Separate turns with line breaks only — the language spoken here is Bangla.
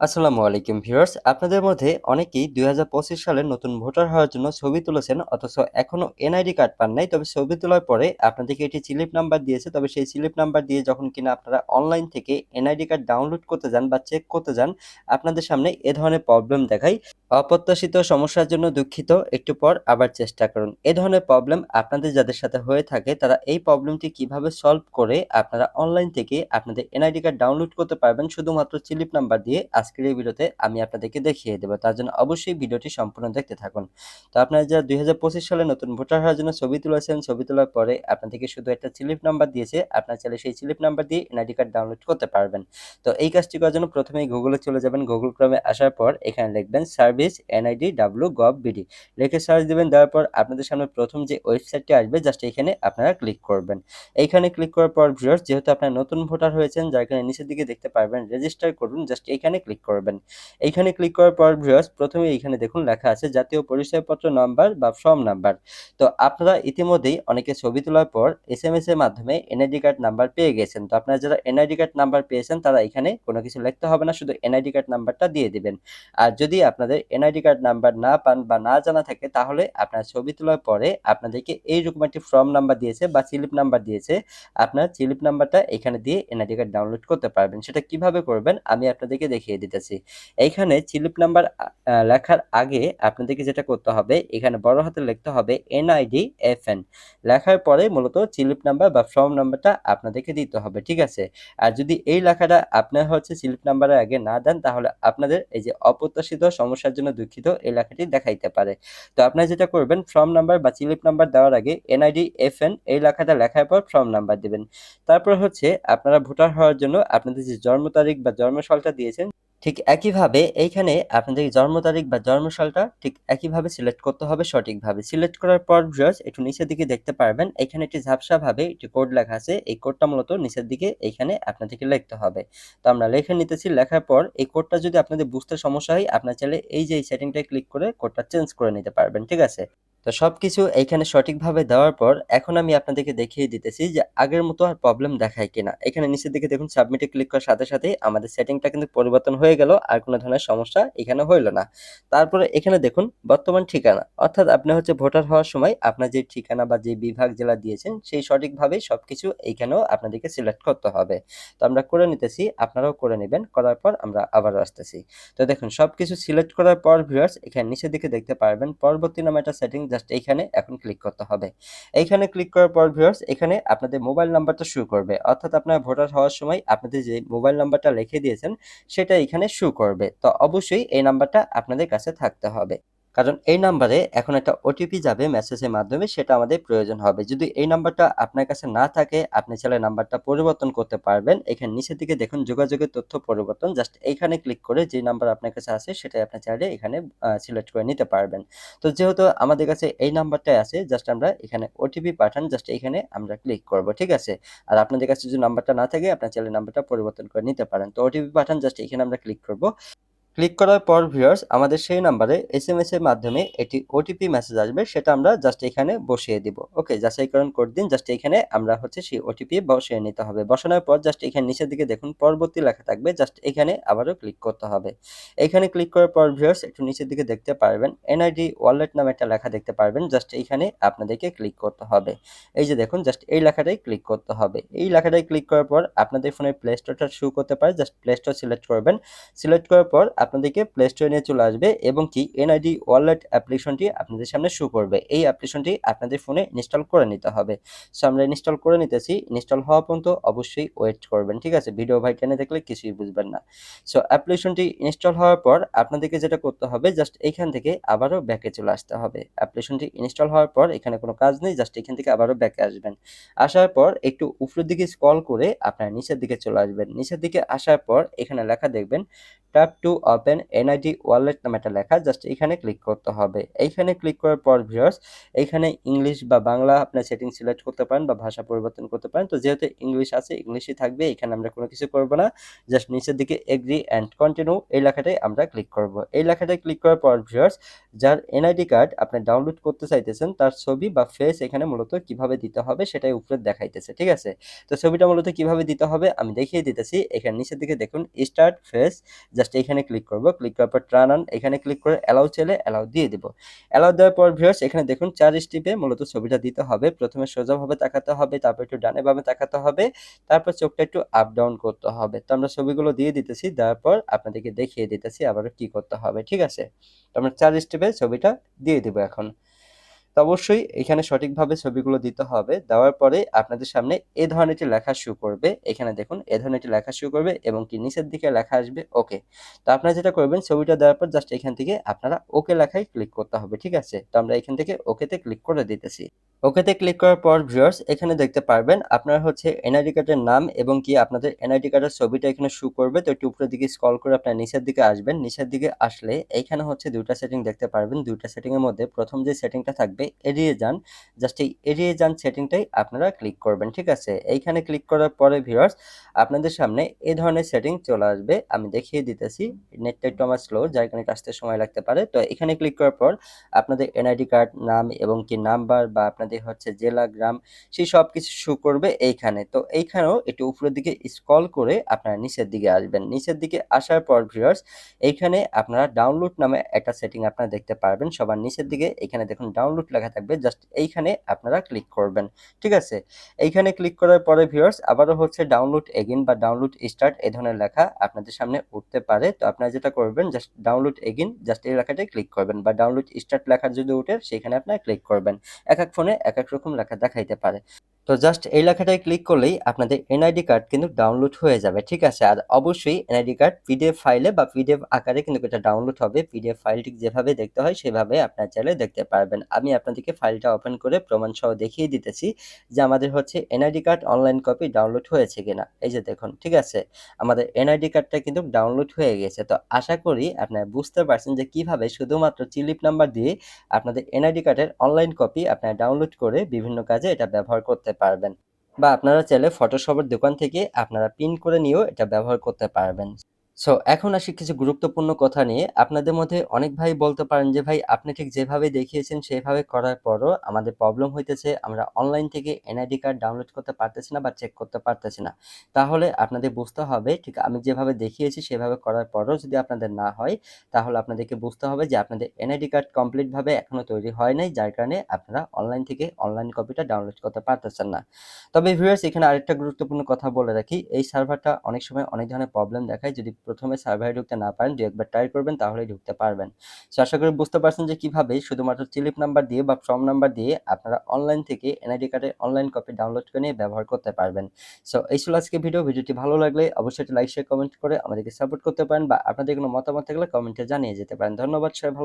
আসসালামু আলাইকুম ভিউয়ার্স। আপনাদের মধ্যে অনেকেই দুই সালের নতুন ভোটার হওয়ার জন্য ছবি তুলেছেন, অথচ এখনও এনআইডি কার্ড পান নাই। তবে ছবি তোলার পরে আপনাদেরকে একটি স্লিপ নাম্বার দিয়েছে। তবে সেই স্লিপ নাম্বার দিয়ে যখন কিনা আপনারা অনলাইন থেকে এনআইডি কার্ড ডাউনলোড করতে যান বা চেক করতে যান, আপনাদের সামনে এ ধরনের প্রবলেম দেখায়। অপ্রত্যাশিত সমস্যার জন্য দুঃখিত। একটু পর আবার চেষ্টা করুন। এ ধরনের প্রবলেম আপনাদের যাদের সাথে হয়ে থাকে, তারা এই প্রবলেমটি কীভাবে সলভ করে আপনারা অনলাইন থেকে আপনাদের এনআইডি কার্ড ডাউনলোড করতে পারবেন? শুধুমাত্র স্লিপ নাম্বার দিয়ে আজকের এই ভিডিওতে আমি আপনাদেরকে দেখিয়ে দেবো, তার জন্য অবশ্যই ভিডিওটি সম্পূর্ণ দেখতে থাকুন। তো আপনারা যারা দুই সালে নতুন ভোটার হওয়ার জন্য ছবি তুলেছেন, ছবি তোলার পরে আপনাদেরকে শুধু একটা স্লিপ নাম্বার দিয়েছে, আপনার চাইলে সেই স্লিপ নাম্বার দিয়ে এনআইডি কার্ড ডাউনলোড করতে পারবেন। তো এই কাজটি করার জন্য প্রথমেই গুগলে চলে যাবেন, গুগল ক্রমে আসার পর এখানে লিখবেন service NID W gov BD. লিখে সার্চ দেবেন, দেওয়ার পর আপনাদের সামনে প্রথম যে ওয়েবসাইটটি আসবে, জাস্ট এখানে আপনারা ক্লিক করবেন। এইখানে ক্লিক করার পর ভিউয়ার্স, যেহেতু আপনারা নতুন ভোটার হয়েছেন, যার কারণে নিচের দিকে দেখতে পারবেন, রেজিস্টার করুন, জাস্ট এখানে ক্লিক করবেন। এইখানে ক্লিক করার পর ভিউয়ার্স প্রথমে এইখানে দেখুন লেখা আছে জাতীয় পরিচয়পত্র নাম্বার বা ফর্ম নাম্বার তো আপনারা ইতিমধ্যেই অনেকে ছবি তোলার পর এস এম এস এর মাধ্যমে এনআইডি কার্ড নাম্বার পেয়ে গেছেন। তো আপনারা যারা এনআইডি কার্ড নাম্বার পেয়েছেন, তারা এখানে কোনো কিছু লিখতে হবে না, শুধু এনআইডি কার্ড নাম্বারটা দিয়ে দিবেন। আর যদি আপনাদের এনআইডি কার্ড নাম্বার না পান বা না জানা থাকে, তাহলে আপনার ছবি তোলার পরে আপনাদেরকে এইরকম একটি ফর্ম নাম্বার দিয়েছে বা স্লিপ নাম্বার দিয়েছে, আপনার স্লিপ নাম্বারটা এখানে দিয়ে এনআইডি কার্ড ডাউনলোড করতে পারবেন। সেটা কীভাবে করবেন, আমি আপনাদেরকে দেখিয়ে দিতেছি। এইখানে স্লিপ নাম্বার লেখার আগে আপনাদেরকে যেটা করতে হবে, এখানে বড় হাতে লিখতে হবে এনআইডি এফ এন লেখার পরে মূলত চিলিপ নাম্বার বা ফর্ম নাম্বারটা আপনাদেরকে দিতে হবে, ঠিক আছে? আর যদি এই লেখাটা আপনার হচ্ছে স্লিপ নাম্বারের আগে না দেন, তাহলে আপনাদের এই যে অপ্রত্যাশিত সমস্যার জন্য দুঃখিত, এই লেখাটি দেখাইতে পারে। তো আপনারা যেটা করবেন, ফর্ম নাম্বার বা চিলিপ নাম্বার দেওয়ার আগে এনআইডি এফ এন এই লেখাটা লেখার পর ফর্ম নাম্বার দিবেন। তারপর হচ্ছে আপনারা ভোটার হওয়ার জন্য আপনাদের যে জন্ম তারিখ বা জন্মসালটা দিয়েছেন ঠিক একইভাবে এইখানে আপনাদের জন্ম তারিখ বা জন্মসালটা ঠিক একইভাবে সিলেক্ট করতে হবে সঠিকভাবে। সিলেক্ট করার পর ভিউয়ার্স একটু নিচের দিকে দেখতে পারবেন, এখানে একটি ঝাপসা ভাবে একটি কোড লেখা আছে, এই কোডটা মূলত নিচের দিকে এইখানে আপনাদেরকে লিখতে হবে। তো আমরা লিখে নিতেছি, লেখার পর এই কোডটা যদি আপনাদের বুঝতে সমস্যা হয়, আপনার চাইলে এই যে এই সেটিংটায় ক্লিক করে কোডটা চেঞ্জ করে নিতে পারবেন, ঠিক আছে? তো সবকিছু এইখানে সঠিকভাবে দেওয়ার পর এখন আমি আপনাদেরকে দেখিয়ে দিতেছি যে আগের মতো আর প্রবলেম দেখায় কিনা। এখানে নিচের দিকে দেখুন সাবমিটে ক্লিক করার সাথে সাথে আমাদের সেটিংটা কিন্তু পরিবর্তন হয়ে গেল আর কোনো ধরনের সমস্যা এখানে হইল না। তারপরে এখানে দেখুন, বর্তমান ঠিকানা। অর্থাৎ আপনি হচ্ছে ভোটার হওয়ার সময় আপনার যে ঠিকানা বা যে বিভাগ জেলা দিয়েছেন, সেই সঠিকভাবে সবকিছু এইখানেও আপনাদেরকে সিলেক্ট করতে হবে। তো আমরা করে নিতেছি, আপনারাও করে নেবেন, করার পর আমরা আবারও আসতেছি। তো দেখুন সব কিছু সিলেক্ট করার পর ভিউয়ার্স এখানে নিচের দিকে দেখতে পারবেন, পরবর্তী নামে একটা সেটিং জাস্ট এইখানে এখন ক্লিক করতে হবে। এইখানে ক্লিক করার পর ভিউয়ার্স এখানে আপনাদের মোবাইল নাম্বারটা শুরু করবে। অর্থাৎ আপনার ভোটার হওয়ার সময় আপনাদের যে মোবাইল নাম্বারটা লিখে দিয়েছেন, সেটা এখানে শুরু করবে। তো অবশ্যই এই নাম্বারটা আপনাদের কাছে থাকতে হবে। কারণ এই নাম্বারে এখন একটা ওটিপি যাবে মেসেজের মাধ্যমে, সেটা আমাদের প্রয়োজন হবে। যদি এই নাম্বারটা আপনার কাছে না থাকে, আপনি চাইলে নাম্বারটা পরিবর্তন করতে পারবেন। এখানে নিচের দিকে দেখুন, যোগাযোগের তথ্য পরিবর্তন। জাস্ট এইখানে ক্লিক করে যে নাম্বার আপনার কাছে আছে, সেটাই আপনি চাইলে এখানে সিলেক্ট করে নিতে পারবেন। তো যেহেতু আমাদের কাছে এই নাম্বারটাই আছে, জাস্ট আমরা এখানে ওটিপি পাঠান, জাস্ট এখানে আমরা ক্লিক করব, ঠিক আছে? আর আপনাদের কাছে যদি নাম্বারটা না থাকে আপনার চাইলে নাম্বারটা পরিবর্তন করে নিতে পারেন। তো ওটিপি পাঠান, জাস্ট এখানে আমরা ক্লিক করব। ক্লিক করার পর ভিউয়ার্স, আমাদের সেই নাম্বারে এস এম এর মাধ্যমে একটি ওটিপি মেসেজ আসবে, সেটা আমরা জাস্ট এখানে বসিয়ে দিব। ওকে যাচাইকরণ করে দিন জাস্ট এখানে আমরা হচ্ছে সেই ওটিপি বসিয়ে নিতে হবে। বসানোর পর জাস্ট এখানে নিচের দিকে দেখুন, পরবর্তী লেখা থাকবে জাস্ট এখানে আবারও ক্লিক করতে হবে। এখানে ক্লিক করার পর ভিউয়ার্স, একটু নিচের দিকে দেখতে পারবেন এনআইডি ওয়ালেট নামে একটা লেখা দেখতে পারবেন জাস্ট এইখানে আপনাদেরকে ক্লিক করতে হবে। এই যে দেখুন জাস্ট এই লেখাটাই ক্লিক করতে হবে। এই লেখাটাই ক্লিক করার পর আপনাদের ফোনের প্লে স্টোরটা শুরু করতে পারে জাস্ট প্লে স্টোর সিলেক্ট করবেন। সিলেক্ট করার পর আপনাদেরকে প্লে স্টোরে নিয়ে চলে আসবে এবং কি এনআইডি ওয়ালেট অ্যাপ্লিকেশনটি আপনাদের সামনে শো করবে। এই অ্যাপ্লিকেশনটি আপনাদের ফোনে ইনস্টল করে নিতে হবে। সো আমরা ইনস্টল করে নিতেছি। ইনস্টল হওয়া পর্যন্ত অবশ্যই ওয়েট করবেন, ঠিক আছে? ভিডিও ভাই টেনে দেখলে কিছুই বুঝবেন না। সো অ্যাপ্লিকেশনটি ইনস্টল হওয়ার পর আপনাদেরকে যেটা করতে হবে জাস্ট এইখান থেকে আবারও ব্যাকে চলে আসতে হবে। অ্যাপ্লিকেশনটি ইনস্টল হওয়ার পর এখানে কোনো কাজ নেই জাস্ট এখান থেকে আবারও ব্যাকে আসবেন। আসার পর একটু উপরের দিকে স্ক্রল করে আপনার নিচের দিকে চলে আসবেন। নিচের দিকে আসার পর এখানে লেখা দেখবেন tap to open NID wallet নামে একটা লেখা জাস্ট এখানে ক্লিক করতে হবে। এইখানে ক্লিক করার পর ভিউয়ার্স এইখানে ইংলিশ বা বাংলা আপনার সেটিং সিলেক্ট করতে পারেন বা ভাষা পরিবর্তন করতে পারেন। তো যেহেতু ইংলিশ আছে ইংলিশই থাকবে, এখানে আমরা কোনো কিছু করব না। জাস্ট নিচের দিকে এগ্রি অ্যান্ড কন্টিনিউ এই লেখাটাই আমরা ক্লিক করব। এই লেখাটাই ক্লিক করার পর ভিউয়ার্স যার এনআইডি কার্ড আপনি ডাউনলোড করতে চাইতেছেন, তার ছবি বা ফেস এখানে মূলত কীভাবে দিতে হবে সেটাই উপরে দেখাইতেছে, ঠিক আছে? তো ছবিটা মূলত কীভাবে দিতে হবে আমি দেখিয়ে দিতেছি। এখানে নিচের দিকে দেখুন স্টার্ট ফেস জাস্ট জাস্ট এখানে ক্লিক করব ক্লিক করার পর ট্রান অন এখানে ক্লিক করে অ্যালাউ চাইলে অ্যালাউ দিয়ে দেব। অ্যালাউ দেওয়ার পর ভিউয়ার্স এখানে দেখুন চার স্টিপে মূলত ছবিটা দিতে হবে। প্রথমে সোজাভাবে তাকাতে হবে, তারপর একটু ডানে ভাবে তাকাতে হবে, তারপর চোখটা একটু আপ ডাউন করতে হবে। তো আমরা ছবিগুলো দিয়ে দিতেছি, দেওয়ার পর আপনাদেরকে দেখিয়ে দিতেছি আবার কি করতে হবে, ঠিক আছে? তো আমরা চার স্টেপে ছবিটা দিয়ে দিব এখন। তো অবশ্যই এখানে সঠিকভাবে ছবিগুলো দিতে হবে। দেওয়ার পরে আপনাদের সামনে এ ধরনের একটি লেখা শু করবে। এখানে দেখুন, এ ধরনের একটি লেখা শু করবে এবং কি নিচের দিকে লেখা আসবে ওকে তো আপনারা যেটা করবেন, ছবিটা দেওয়ার পর জাস্ট এখান থেকে আপনারা ওকে লেখায় ক্লিক করতে হবে, ঠিক আছে? তো আমরা এখান থেকে ওকেতে ক্লিক করে দিতেছি। ওকেতে ক্লিক করার পর ভিউয়ার্স এখানে দেখতে পারবেন আপনার হচ্ছে এনআইডি কার্ডের নাম এবং কি আপনাদের এনআইডি কার্ডের ছবিটা এখানে শু করবে। তো একটু উপরের দিকে স্কল করে আপনার নিচের দিকে আসবেন। নিচের দিকে আসলে এখানে হচ্ছে দুইটা সেটিং দেখতে পারবেন। দুইটা সেটিং এর মধ্যে প্রথম যে সেটিংটা থাকবে এড়িয়ে যান। জাস্ট এই এড়িয়ে যান সেটিংটাই আপনারা ক্লিক করবেন, ঠিক আছে? এইখানে ক্লিক করার পরে ভিউয়ার্স, আপনাদের সামনে এই ধরনের সেটিং চলে আসবে। আমি দেখিয়ে দিতেছি নেটটা একটু আমার স্লো, যার কারণে আসতে সময় লাগতে পারে। তো এখানে ক্লিক করার পর আপনাদের এনআইডি কার্ড, নাম এবং কি নাম্বার বা আপনাদের হচ্ছে জেলা, গ্রাম, সেই সব কিছু শো করবে এইখানে। তো এইখানেও একটু উপরের দিকে স্ক্রল করে আপনারা নিচের দিকে আসবেন। নিচের দিকে আসার পর ভিউয়ার্স, এইখানে আপনারা ডাউনলোড নামে একটা সেটিং আপনারা দেখতে পারবেন। সবার নিচের দিকে, এখানে দেখুন, ডাউনলোড লেখা থাকবে জাস্ট এইখানে আপনারা ক্লিক করবেন, ঠিক আছে? এইখানে ক্লিক করার পরে ভিউয়ার্স আবারও হচ্ছে ডাউনলোড এগেইন বা ডাউনলোড স্টার্ট এই ধরনের লেখা আপনাদের সামনে উঠতে পারে। তো আপনারা যেটা করবেন জাস্ট ডাউনলোড এগেইন জাস্ট এই লেখাটাই ক্লিক করবেন বা ডাউনলোড স্টার্ট লেখা যদি উঠে, সেখানে আপনারা ক্লিক করবেন। এক এক ফোনে এক এক রকম লেখা দেখাইতে পারে। তো জাস্ট এই লেখাটায় ক্লিক করলেই আপনাদের এনআইডি কার্ড কিন্তু ডাউনলোড হয়ে যাবে, ঠিক আছে? আর অবশ্যই এনআইডি কার্ড পিডিএফ ফাইলে বা পিডিএফ আকারে কিন্তু এটা ডাউনলোড হবে। পিডিএফ ফাইলটি যেভাবে দেখতে হয়, সেভাবে আপনার চাইলে দেখতে পারবেন। আমি আপনাদেরকে ফাইলটা ওপেন করে প্রমাণ সহ দেখিয়ে দিতেছি যে আমাদের হচ্ছে NID card online copy download হয়েছে কিনা। এই যে দেখুন, ঠিক আছে? আমাদের এনআইডি কার্ডটা কিন্তু ডাউনলোড হয়ে গেছে। তো আশা করি আপনারা বুঝতে পারছেন যে কীভাবে শুধুমাত্র চিলিপ নাম্বার দিয়ে আপনাদের এনআইডি কার্ডের অনলাইন কপি আপনারা ডাউনলোড করে বিভিন্ন কাজে এটা ব্যবহার করতে পারবেন। বা আপনারা চাইলে ফটোশপের দোকান থেকে আপনারা প্রিন্ট করে নিয়েও এটা ব্যবহার করতে পারবেন। সো এখন আসি কিছু গুরুত্বপূর্ণ কথা নিয়ে। আপনাদের মধ্যে অনেক ভাই বলতে পারেন যে, ভাই, আপনি ঠিক যেভাবে দেখিয়েছেন, সেভাবে করার পরও আমাদের প্রবলেম হইতেছে। আমরা অনলাইন থেকে এনআইডি কার্ড ডাউনলোড করতে পারতেছি না বা চেক করতে পারতেছি না। তাহলে আপনাদের বুঝতে হবে, ঠিক আমি যেভাবে দেখিয়েছি, সেভাবে করার পরও যদি আপনাদের না হয়, তাহলে আপনাদেরকে বুঝতে হবে যে, আপনাদের এনআইডি কার্ড কমপ্লিটভাবে এখনও তৈরি হয় নাই, যার কারণে আপনারা অনলাইন থেকে অনলাইন কপিটা ডাউনলোড করতে পারতেছেন না। তবে ভিউয়ার্স এখানে আরেকটা গুরুত্বপূর্ণ কথা বলে রাখি। এই সার্ভারটা অনেক সময় অনেক ধরনের প্রবলেম দেখায়। যদি প্রথমে সার্ভারে ঢুকতে না পারেন দু একবার ট্রাই করবেন, তাহলেই ঢুকতে পারবেন। সো আশা করি বুঝতে পারছেন যে কীভাবে শুধুমাত্র চিলিপ নাম্বার দিয়ে বা ফর্ম নাম্বার দিয়ে আপনারা অনলাইন থেকে এনআইডি কার্ডের অনলাইন কপি ডাউনলোড করে নিয়ে ব্যবহার করতে পারবেন। সো এই ছিল আজকে ভিডিও ভিডিওটি ভালো লাগলে অবশ্যই লাইক শেয়ার কমেন্ট করে আমাদেরকে সাপোর্ট করতে পারেন বা আপনাদের কোনো মতামত থাকলে কমেন্টে জানিয়ে যেতে পারেন। ধন্যবাদ, সবাই ভালো